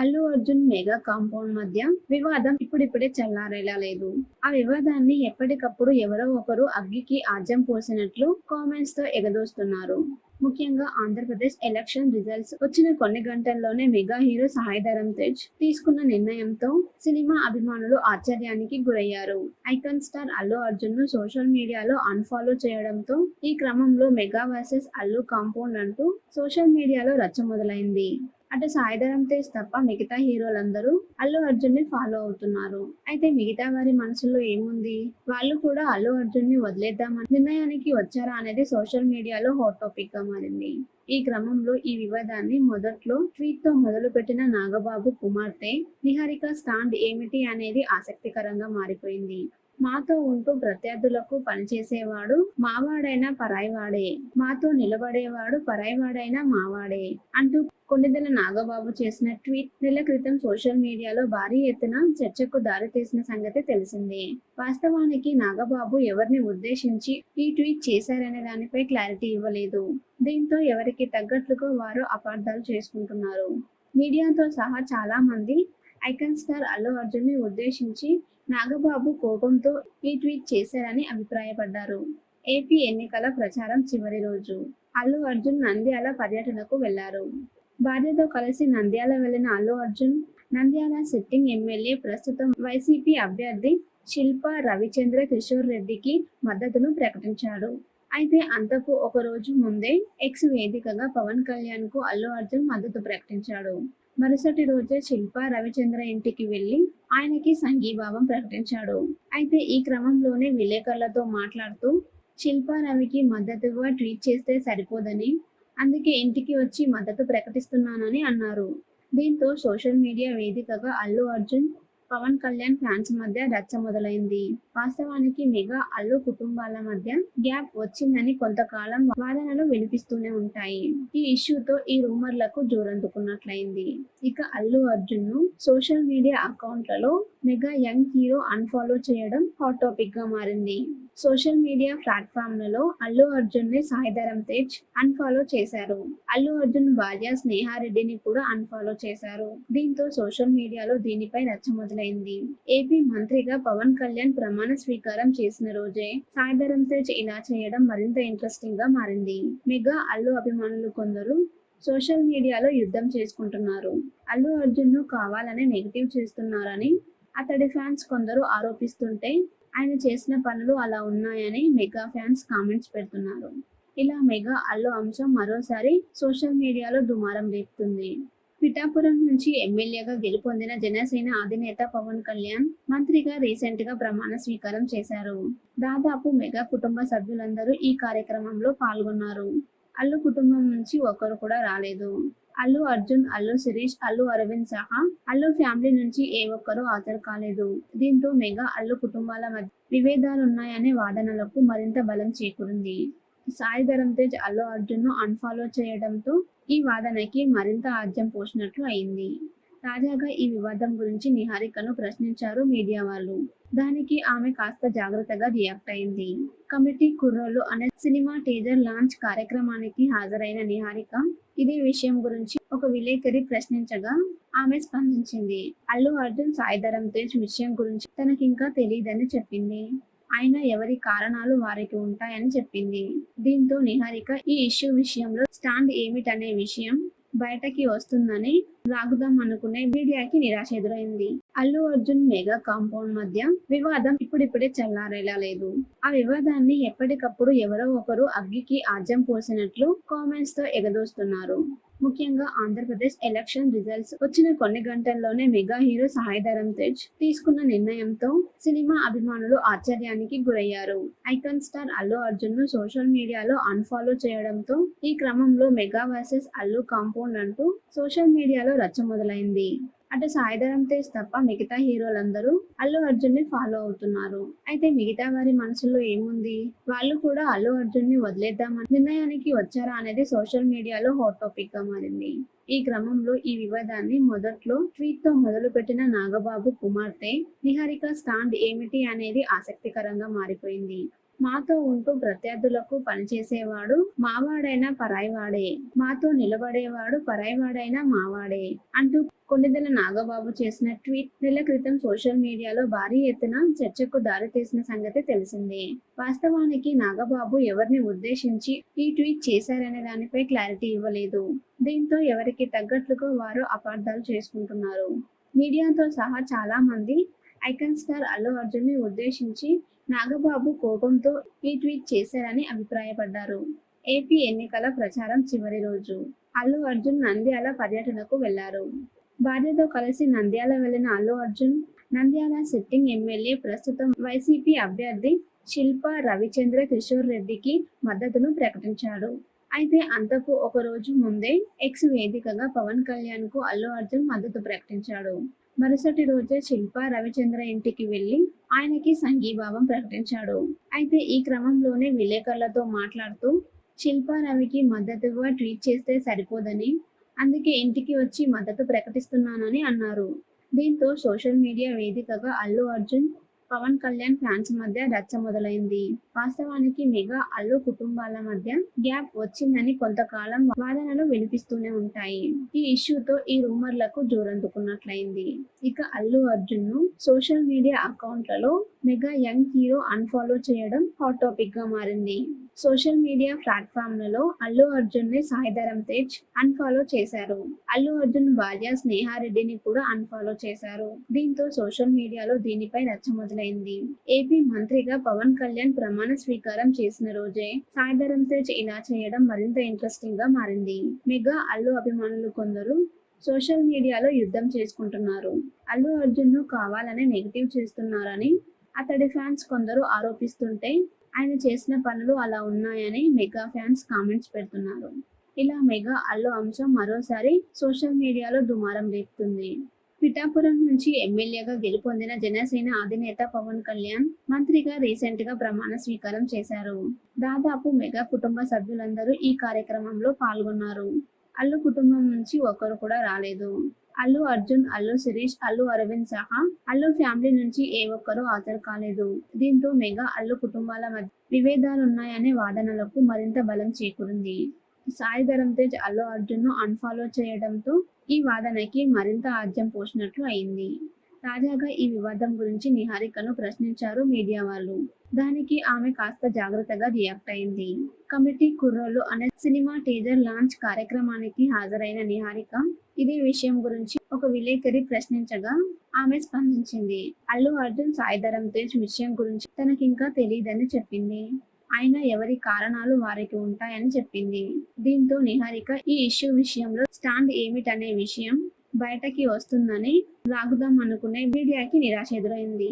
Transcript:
Allu Arjun mega compound మధ్య వివాదం ఇప్పుడిప్పుడే చల్లారేలా లేదు. ఆ వివాదాన్ని ఎప్పటికప్పుడు ఎవరో ఒకరు అగ్గికి ఆజ్యం పోసినట్లు కామెంట్స్తో ఎగదోస్తున్నారు. ముఖ్యంగా ఆంధ్రప్రదేశ్ ఎలక్షన్ రిజల్ట్స్ వచ్చిన కొన్ని గంటల్లోనే మెగా హీరో సాయిధరం తేజ్ తీసుకున్న నిర్ణయంతో సినిమా అభిమానులు ఆశ్చర్యానికి గురయ్యారు. ఐకాన్ స్టార్ అల్లు అర్జున్ను సోషల్ మీడియాలో అన్ఫాలో చేయడంతో ఈ క్రమంలో మెగా వర్సెస్ అల్లు కాంపౌండ్ అంటూ సోషల్ మీడియాలో రచ్చ మొదలైంది. అటు సాయిధరం తేజ్ తప్ప మిగతా హీరోలందరూ అల్లు అర్జున్ని ఫాలో అవుతున్నారు. అయితే మిగతా వారి మనసులో ఏముంది? వాళ్ళు కూడా అల్లు అర్జున్ని వదిలేద్దామని నిర్ణయానికి వచ్చారా అనేది సోషల్ మీడియాలో హాట్ టాపిక్గా మారింది. ఈ క్రమంలో ఈ వివాదాన్ని మొదట్లో ట్వీట్తో మొదలుపెట్టిన నాగబాబు కుమార్తె నిహారిక స్టాండ్ ఏమిటి అనేది ఆసక్తికరంగా మారిపోయింది. మాతో ఉంటూ ప్రత్యర్థులకు పనిచేసేవాడు మావాడైనా పరాయివాడే. మాతో నిలబడేవాడు పరాయివాడైనా మావాడే అంటూ కొన్నిదెల నాగబాబు చేసిన ట్వీట్ నెల క్రితం సోషల్ మీడియాలో భారీ ఎత్తున చర్చకు దారితీసిన సంగతి తెలిసిందే. వాస్తవానికి నాగబాబు ఎవరిని ఉద్దేశించి ఈ ట్వీట్ చేశారనే దానిపై క్లారిటీ ఇవ్వలేదు. దీంతో ఎవరికి తగ్గట్లుగా వారు అపార్థాలు చేసుకుంటున్నారు. మీడియాతో సహా చాలా మంది ఐకాన్ స్టార్ అల్లు అర్జున్ని ఉద్దేశించి నాగబాబు కోపంతో ఈ ట్వీట్ చేశారని అభిప్రాయపడ్డారు. ఏపీ ఎన్నికల ప్రచారం చివరి రోజు అల్లు అర్జున్ నంద్యాల పర్యటనకు వెళ్ళారు. భార్యతో కలిసి నంద్యాల వెళ్ళిన అల్లు అర్జున్ నంద్యాల సిట్టింగ్ ఎమ్మెల్యే ప్రస్తుతం వైసీపీ అభ్యర్థి శిల్ప రవిచంద్ర కిషోర్ రెడ్డికి మద్దతును ప్రకటించాడు. అయితే అంతకు ఒక రోజు ముందే ఎక్స్ వేదికగా పవన్ కళ్యాణ్కు అల్లు అర్జున్ మద్దతు ప్రకటించాడు. మరుసటి రోజే శిల్ప రవిచంద్ర ఇంటికి వెళ్ళి ఆయనకి సంఘీభావం ప్రకటించాడు. అయితే ఈ క్రమంలోనే విలేకరులతో మాట్లాడుతూ శిల్ప రవికి మద్దతుగా ట్వీట్ చేస్తే సరిపోదని అందుకే ఇంటికి వచ్చి మద్దతు ప్రకటిస్తున్నానని అన్నారు. దీంతో సోషల్ మీడియా వేదికగా అల్లు అర్జున్ పవన్ కళ్యాణ్ ఫ్యాన్స్ మధ్య రచ్చ మొదలైంది. వాస్తవానికి మెగా అల్లు కుటుంబాల మధ్య గ్యాప్ వచ్చిందని కొంతకాలం వాదనలు వినిపిస్తూనే ఉంటాయి. ఈ ఇష్యూతో ఈ రూమర్లకు జోరందుకున్నట్లయింది. ఇక అల్లు అర్జున్ను సోషల్ మీడియా అకౌంట్లలో మెగా యంగ్ హీరో అన్ఫాలో చేయడం హాట్ టాపిక్గా మారింది. సోషల్ మీడియా ప్లాట్ఫామ్లలో అల్లు అర్జున్ని సాయిధరం తేజ్ అన్ఫాలో చేశారు. అల్లు అర్జున్ భార్య స్నేహారెడ్డిని కూడా అన్ఫాలో చేశారు. దీంతో సోషల్ మీడియాలో దీనిపై రచ్చ మొదలైంది. ఏపీ మంత్రిగా పవన్ కళ్యాణ్ ప్రమాణ స్వీకారం చేసిన రోజే సాయిధరం తేజ్ ఇలా చేయడం మరింత ఇంట్రెస్టింగ్గా మారింది. మెగా అల్లు అభిమానులు కొందరు సోషల్ మీడియాలో యుద్ధం చేసుకుంటున్నారు. అల్లు అర్జున్ను కావాలని నెగిటివ్ చేస్తున్నారని అతడి ఫ్యాన్స్ కొందరు ఆరోపిస్తుంటే ఆయన చేసిన పనులు అలా ఉన్నాయని మెగా ఫ్యాన్స్ కామెంట్స్ పెడుతున్నారు. ఇలా మెగా అల్లు అంశం మరోసారి సోషల్ మీడియాలో దుమారం రేపుతుంది. పిఠాపురం నుంచి ఎమ్మెల్యేగా గెలుపొందిన జనసేన అధినేత పవన్ కళ్యాణ్ మంత్రిగా రీసెంట్గా ప్రమాణ స్వీకారం చేశారు. దాదాపు మెగా కుటుంబ సభ్యులందరూ ఈ కార్యక్రమంలో పాల్గొన్నారు. అల్లు కుటుంబం నుంచి ఒకరు కూడా రాలేదు. అల్లు అర్జున్ అల్లు శిరీష్ అల్లు అరవింద్ సహా అల్లు ఫ్యామిలీ నుంచి ఏ ఒక్కరూ హాజరు కాలేదు. దీంతో మెగా అల్లు కుటుంబాల మధ్య విభేదాలున్నాయనే వాదనలకు మరింత బలం చేకూరింది. సాయి ధరమ్ తేజ్ అల్లు అర్జున్ను అన్ఫాలో చేయడంతో ఈ వాదనకి మరింత ఆజ్యం పోసినట్లు అయింది. తాజాగా ఈ వివాదం గురించి నిహారికను ప్రశ్నించారు మీడియా వాళ్ళు. దానికి ఆమె కాస్త జాగ్రత్తగా రియాక్ట్ అయింది. కమిటీ కుర్రోలు అనే సినిమా టీజర్ లాంచ్ కార్యక్రమానికి హాజరైన నిహారిక ఇదే విషయం గురించి ఒక విలేకరి ప్రశ్నించగా ఆమె స్పందించింది. అల్లు అర్జున్ సాయిధరం తేజ్ విషయం గురించి తనకింకా తెలియదని చెప్పింది. అయినా ఎవరి కారణాలు వారికి ఉంటాయని చెప్పింది. దీంతో నిహారిక ఈ ఇష్యూ విషయంలో స్టాండ్ ఏమిటనే విషయం బయటకి వస్తుందని లాగుదాం అనుకునే మీడియాకి నిరాశ ఎదురైంది. అల్లు అర్జున్ మెగా కాంపౌండ్ మధ్య వివాదం ఇప్పుడిప్పుడే చల్లారేలా లేదు. ఆ వివాదాన్ని ఎప్పటికప్పుడు ఎవరో ఒకరు అగ్గికి ఆజ్యం పోసినట్లు కామెంట్స్తో ఎగదోస్తున్నారు. ముఖ్యంగా ఆంధ్రప్రదేశ్ ఎలక్షన్ రిజల్ట్స్ వచ్చిన కొన్ని గంటల్లోనే మెగా హీరో సాయిధరం తేజ్ తీసుకున్న నిర్ణయంతో సినిమా అభిమానులు ఆశ్చర్యానికి గురయ్యారు. ఐకాన్ స్టార్ అల్లు అర్జున్ను సోషల్ మీడియాలో అన్ఫాలో చేయడంతో ఈ క్రమంలో మెగా వర్సెస్ అల్లు కాంపౌండ్ అంటూ సోషల్ మీడియాలో రచ్చ మొదలైంది. అటు సాయిధరం తేజ్ తప్ప మిగతా హీరోలందరూ అల్లు అర్జున్ని ఫాలో అవుతున్నారు. అయితే మిగతా వారి మనసులో ఏముంది? వాళ్ళు కూడా అల్లు అర్జున్ని వదిలేద్దామని నిర్ణయానికి వచ్చారా అనేది సోషల్ మీడియాలో హాట్ టాపిక్గా మారింది. ఈ క్రమంలో ఈ వివాదాన్ని మొదట్లో ట్వీట్తో మొదలుపెట్టిన నాగబాబు కుమార్తె నిహారిక స్టాండ్ ఏమిటి అనేది ఆసక్తికరంగా మారిపోయింది. మాతో ఉంటూ ప్రత్యర్థులకు పనిచేసేవాడు మావాడైనా పరాయివాడే. మాతో నిలబడేవాడు పరాయివాడైనా మావాడే అంటూ కొన్నిదెల నాగబాబు చేసిన ట్వీట్ నెల క్రితం సోషల్ మీడియాలో భారీ ఎత్తున చర్చకు దారితీసిన సంగతి తెలిసిందే. వాస్తవానికి నాగబాబు ఎవరిని ఉద్దేశించి ఈ ట్వీట్ చేశారనే దానిపై క్లారిటీ ఇవ్వలేదు. దీంతో ఎవరికి తగ్గట్లుగా వారు అపార్థాలు చేసుకుంటున్నారు. మీడియాతో సహా చాలా మంది ఐకాన్ స్టార్ అల్లు అర్జున్ని ఉద్దేశించి నాగబాబు కోపంతో ఈ ట్వీట్ చేశారని అభిప్రాయపడ్డారు. ఏపీ ఎన్నికల ప్రచారం చివరి రోజు అల్లు అర్జున్ నంద్యాల పర్యటనకు వెళ్ళారు. భార్యతో కలిసి నంద్యాల వెళ్ళిన అల్లు అర్జున్ నంద్యాల సిట్టింగ్ ఎమ్మెల్యే ప్రస్తుతం వైసీపీ అభ్యర్థి శిల్ప రవిచంద్ర కిషోర్ రెడ్డికి మద్దతును ప్రకటించాడు. అయితే అంతకు ఒక రోజు ముందే ఎక్స్ వేదికగా పవన్ కళ్యాణ్కు అల్లు అర్జున్ మద్దతు ప్రకటించాడు. మరుసటి రోజే శిల్ప రవిచంద్ర ఇంటికి వెళ్ళి ఆయనకి సంఘీభావం ప్రకటించాడు. అయితే ఈ క్రమంలోనే విలేకరులతో మాట్లాడుతూ శిల్ప రవికి మద్దతుగా ట్వీట్ చేస్తే సరిపోదని అందుకే ఇంటికి వచ్చి మద్దతు ప్రకటిస్తున్నానని అన్నారు. దీంతో సోషల్ మీడియా వేదికగా అల్లు అర్జున్ పవన్ కళ్యాణ్ ఫ్యాన్స్ మధ్య రచ్చ మొదలైంది. వాస్తవానికి మెగా అల్లు కుటుంబాల మధ్య గ్యాప్ వచ్చిందని కొంతకాలం వాదనలు వినిపిస్తూనే ఉంటాయి. ఈ ఇష్యూతో ఈ రూమర్లకు జోరందుకున్నట్లయింది. ఇక అల్లు అర్జున్ను సోషల్ మీడియా అకౌంట్లలో మెగా యంగ్ హీరో అన్ఫాలో చేయడం హాట్ టాపిక్గా మారింది. సోషల్ మీడియా ప్లాట్ఫామ్లలో అల్లు అర్జున్ని సాయిధరం తేజ్ అన్ఫాలో చేశారు. అల్లు అర్జున్ భార్య స్నేహారెడ్డిని కూడా అన్ఫాలో చేశారు. దీంతో సోషల్ మీడియాలో దీనిపై రచ్చ మొదలైంది. ఏపీ మంత్రిగా పవన్ కళ్యాణ్ ప్రమాణ స్వీకారం చేసిన రోజే సాయిధరం తేజ్ ఇలా చేయడం మరింత ఇంట్రెస్టింగ్గా మారింది. మెగా అల్లు అభిమానులు కొందరు సోషల్ మీడియాలో యుద్ధం చేసుకుంటున్నారు. అల్లు అర్జున్ను కావాలనే నెగిటివ్ చేస్తున్నారని అతడి ఫ్యాన్స్ కొందరు ఆరోపిస్తుంటే ఆయన చేసిన పనులు అలా ఉన్నాయని మెగా ఫ్యాన్స్ కామెంట్స్ పెడుతున్నారు. ఇలా మెగా అల్లు అంశం మరోసారి సోషల్ మీడియాలో దుమారం రేపుతుంది. పిఠాపురం నుంచి ఎమ్మెల్యేగా గెలుపొందిన జనసేన అధినేత పవన్ కళ్యాణ్ మంత్రిగా రీసెంట్గా ప్రమాణ స్వీకారం చేశారు. దాదాపు మెగా కుటుంబ సభ్యులందరూ ఈ కార్యక్రమంలో పాల్గొన్నారు. అల్లు కుటుంబం నుంచి ఒకరు కూడా రాలేదు. అల్లు అర్జున్ అల్లు శిరీష్ అల్లు అరవింద్ సహా అల్లు ఫ్యామిలీ నుంచి ఏ ఒక్కరూ హాజరు కాలేదు. దీంతో మెగా అల్లు కుటుంబాల మధ్య విభేదాలున్నాయనే వాదనలకు మరింత బలం చేకూరింది. సాయి ధరమ్ తేజ్ అల్లు అర్జున్ను అన్ఫాలో చేయడంతో ఈ వాదనకి మరింత ఆద్యం పోసినట్లు అయింది. తాజాగా ఈ వివాదం గురించి నిహారికను ప్రశ్నించారు మీడియా వాళ్ళు. దానికి ఆమె కాస్త జాగ్రత్తగా రియాక్ట్ అయింది. కమిటీ కుర్రోలు అనే సినిమా టీజర్ లాంచ్ కార్యక్రమానికి హాజరైన నిహారిక ఇదే విషయం గురించి ఒక విలేకరి ప్రశ్నించగా ఆమె స్పందించింది. అల్లు అర్జున్ సాయిధరం తేజ్ విషయం గురించి తనకింకా తెలియదని చెప్పింది. అయినా ఎవరి కారణాలు వారికి ఉంటాయని చెప్పింది. దీంతో నిహారిక ఈ ఇష్యూ విషయంలో స్టాండ్ ఏమిటనే విషయం బయటకి వస్తుందని లాగుదాం అనుకునే మీడియాకి నిరాశ ఎదురైంది.